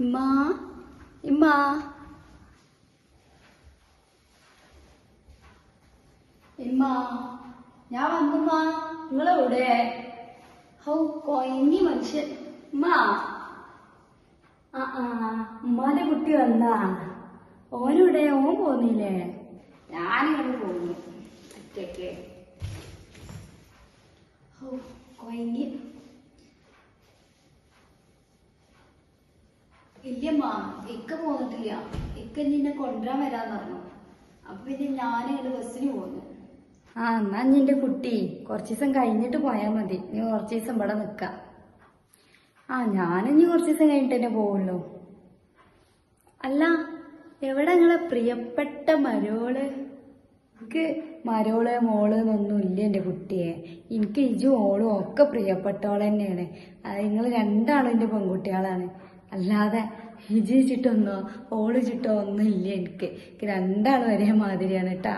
ഇമ്മ ഇമ്മ. ഇമ്മ ഞാൻ വന്നുമ്മ. നിങ്ങളെവിടെ? ഹൗ കൊയങ്ങി മനുഷ്യൻ. ഉമ്മ ആ ആ ഉമ്മാന്റെ കുട്ടി വന്നാ. ഓനിവിടെ ഓൻ പോന്നില്ലേ? ഞാനിങ്ങനെ പോന്നു. ഒറ്റയ്ക്ക്. ഹൗ കൊയങ്ങി. ഇല്ലമ്മ ഇക്ക പോന്നിട്ടില്ല. ഇക്ക നിന്നെ കൊണ്ടുവരാൻ വരാന്ന് പറഞ്ഞു. അപ്പൊ പിന്നെ ഞാനിങ്ങനെ ബസ്സിന് പോന്നു. ആ എന്നാ നിന്റെ കുട്ടി കുറച്ച് ദിവസം കഴിഞ്ഞിട്ട് പോയാൽ മതി. നീ കുറച്ച് ദിവസം ഇവിടെ നിക്ക. ആ ഞാനിനി കുറച്ച് ദിവസം കഴിഞ്ഞിട്ട് തന്നെ പോവുള്ളൂ. അല്ല എവിടെ നിങ്ങളെ പ്രിയപ്പെട്ട മരോൾ? എനിക്ക് മരോൾ മോൾ എന്നൊന്നും ഇല്ല എന്റെ കുട്ടിയെ. എനിക്ക് ഇജു ഓളും ഒക്കെ പ്രിയപ്പെട്ടോളെന്നെയാണ് അത് നിങ്ങൾ രണ്ടാളും എന്റെ പെൺകുട്ടികളാണ്. അല്ലാതെ ഇജി ചിട്ടൊന്നോ ഓൾ ചിട്ടോ ഒന്നും ഇല്ല എനിക്ക്. എനിക്ക് രണ്ടാളും ഒരേ മാതിരിയാണ് കേട്ടാ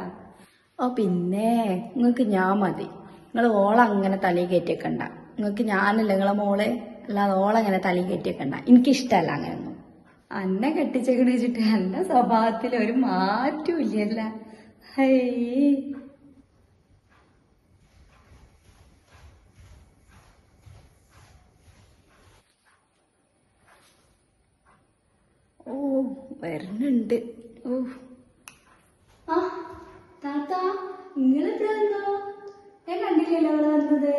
ഓ പിന്നെ നിങ്ങൾക്ക് ഞാൻ മതി. നിങ്ങൾ ഓളങ്ങനെ തലി കയറ്റിയേക്കണ്ട നിങ്ങൾക്ക് ഞാനല്ല നിങ്ങളെ മോൾ. അല്ലാതെ ഓളങ്ങനെ തലി കയറ്റിയേക്കണ്ട എനിക്കിഷ്ടമല്ല അങ്ങനെയൊന്നും അന്നെ കെട്ടിച്ചേക്കണ വെച്ചിട്ട് എന്റെ സ്വഭാവത്തിൽ ഒരു മാറ്റവും ഇല്ലല്ല. ഹൈ ഓ വരുന്നുണ്ട് ഓ ആ താത്ത നിങ്ങളെപ്പോഴാ ഞാൻ കണ്ടില്ലല്ലോ വന്നത്.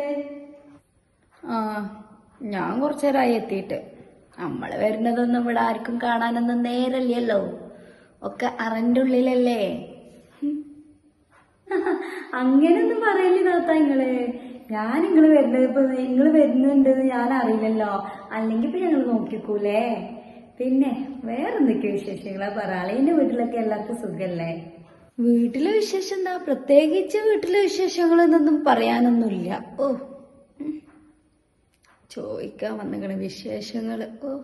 ആ ഞാൻ കുറച്ചേരായി എത്തിയിട്ട് നമ്മൾ വരുന്നതൊന്നും ഇവിടെ ആർക്കും കാണാനൊന്നും നേരല്ലല്ലോ. ഒക്കെ അറന്റെ ഉള്ളിലല്ലേ. അങ്ങനെയൊന്നും പറയല്ലേ താത്ത നിങ്ങൾ. ഞാൻ നിങ്ങൾ വരുന്നത് ഇപ്പൊ നിങ്ങൾ വരുന്നുണ്ടെന്ന് ഞാൻ അറിയില്ലല്ലോ. അല്ലെങ്കിൽ ഇപ്പൊ ഞങ്ങൾ നോക്കിക്കൂലേ? പിന്നെ വേറെന്തൊക്കെയോ വിശേഷങ്ങളാ? പറ വീട്ടിലൊക്കെ എല്ലാവർക്കും സുഖല്ലേ? വീട്ടിലെ വിശേഷം എന്താ? പ്രത്യേകിച്ച് വീട്ടിലെ വിശേഷങ്ങളെന്നൊന്നും പറയാനൊന്നുമില്ല. ഓ. ചോദിക്കാൻ വന്നിക്കണ വിശേഷങ്ങൾ. ഓ.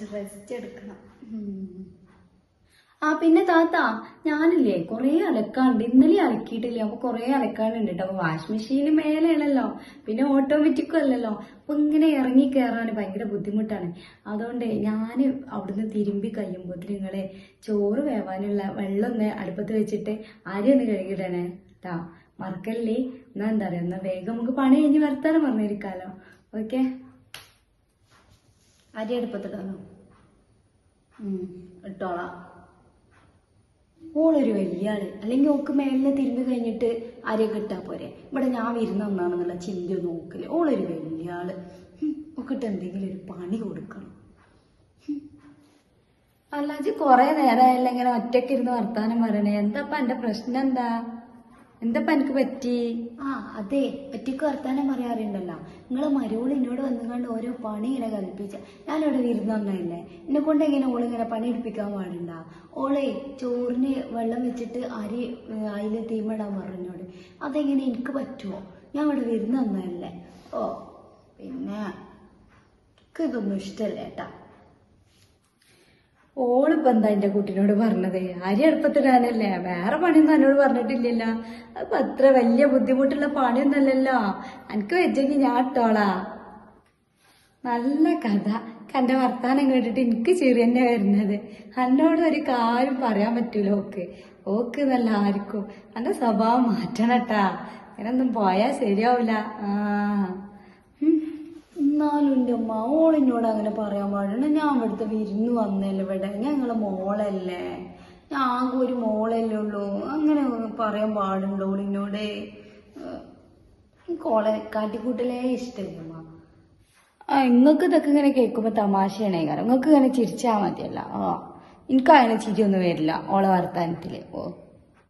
കുറച്ച് റെസ്റ്റ് എടുക്കണം. ആ പിന്നെ താത്ത ഞാനില്ലേ കുറേ അലക്കാണ്ട് ഇന്നലെ അലക്കിയിട്ടില്ലേ അപ്പൊ കുറേ അലക്കാനുണ്ട് അപ്പൊ വാഷിംഗ് മെഷീന് മേലെയാണല്ലോ പിന്നെ ഓട്ടോമാറ്റിക്കും അല്ലല്ലോ. അപ്പൊ ഇങ്ങനെ ഇറങ്ങി കയറാൻ ഭയങ്കര ബുദ്ധിമുട്ടാണ്. അതുകൊണ്ട് ഞാൻ അവിടുന്ന് തിരുമ്പി കഴിയുമ്പോൾ നിങ്ങളെ ചോറ് വേവാനുള്ള വെള്ളം ഒന്ന് അടുപ്പത്ത് വെച്ചിട്ട് അരി ഒന്ന് കഴുകിയിടണേ. കേട്ടാ മറക്കല്ലേ? എന്നാ എന്താ പറയാ എന്നാ വേഗം നമുക്ക് പണി കഴിഞ്ഞ് വർത്താനം പറഞ്ഞിരിക്കാലോ. ഓക്കെ? അരി അടുപ്പത്തിടാനോ ഇട്ടോളാം. ഓളൊരു വലിയ ആൾ അല്ലെങ്കിൽ ഓക്ക് മേലിനെ തിരിഞ്ഞു കഴിഞ്ഞിട്ട് അരിയൊക്കെ ഇട്ടാ പോരെ. ഇവിടെ ഞാൻ വരുന്ന ഒന്നാണെന്നുള്ള ചിന്ത ഓക്കില്ല ഓളൊരു വലിയ ആൾ ഹും, ഓക്കിട്ട് എന്തെങ്കിലും ഒരു പണി കൊടുക്കണം. അല്ലാജി കൊറേ നേരമായില്ലെങ്കിലും ഇരുന്ന് വർത്താനം പറയണേ. എന്താപ്പ എന്റെ പ്രശ്നം എന്താ? എന്താപ്പ എനിക്ക് പറ്റി? ആ അതെ പറ്റിക്ക് വർത്താനം പറയാറുണ്ടല്ലോ നിങ്ങളെ മരോൾ എന്നോട് വന്നുകൊണ്ട് ഓരോ പണി ഇങ്ങനെ കൽപ്പിച്ച ഞാനിവിടെ വിരുന്ന് വന്നതല്ലേ? എന്നെ കൊണ്ട് എങ്ങനെ ഓളിങ്ങനെ പണി എടുപ്പിക്കാൻ പാടുണ്ട? ഓളെ ചോറിന് വെള്ളം വെച്ചിട്ട് അരി അതിൽ തീമിടാൻ പറഞ്ഞോട്. അതെങ്ങനെ എനിക്ക് പറ്റുമോ ഞാൻ ഇവിടെ വിരുന്ന് വന്നതല്ലേ. ഓ പിന്നെ എനിക്കിതൊന്നും ഇഷ്ടമല്ല ഏട്ടാ ഓളിപ്പോ എന്താ എന്റെ കുട്ടീനോട് പറഞ്ഞത്? അരി അടുപ്പത്തിടാനല്ലേ? വേറെ പണിയൊന്നും എന്നോട് പറഞ്ഞിട്ടില്ലല്ലോ. അപ്പൊ അത്ര വലിയ ബുദ്ധിമുട്ടുള്ള പണിയൊന്നല്ലല്ലോ എനിക്ക് വെച്ചെങ്കിൽ ഞാൻ ഇട്ടോളാ. നല്ല കഥ. കന്റെ വർത്താനം കേട്ടിട്ട് എനിക്ക് ചിരി തന്നെ വരുന്നത്. എന്നോട് ഒരു കാര്യം പറയാൻ പറ്റൂല ഓക്ക്. ഓക്ക് നല്ല ആർക്കും എന്റെ സ്വഭാവം മാറ്റണട്ടാ അങ്ങനൊന്നും പോയാ ശരിയാവില്ല ആ. എന്നാലും എന്റെ അമ്മ ഓളിനോട് അങ്ങനെ പറയാൻ പാടില്ല. ഞാൻ ഇവിടുത്തെ വിരുന്ന് വന്നല്ലേ ഇവിടെ. ഞങ്ങളെ മോളല്ലേ? ഞാൻ ഒരു മോളല്ലേ ഉള്ളൂ. അങ്ങനെ പറയാൻ പാടുണ്ടോ ഓളിനോട്. കോളെ കാട്ടിക്കൂട്ടലേ ഇഷ്ടമില്ല ആ നിങ്ങൾക്ക് ഇതൊക്കെ ഇങ്ങനെ കേൾക്കുമ്പോൾ തമാശയാണേ കാരണം നിങ്ങൾക്ക് ഇങ്ങനെ ചിരിച്ചാൽ മതിയല്ല. ആ എനിക്ക് അങ്ങനെ ചിരിയൊന്നും വരില്ല ഓളെ വർത്താനത്തിൽ ഓ.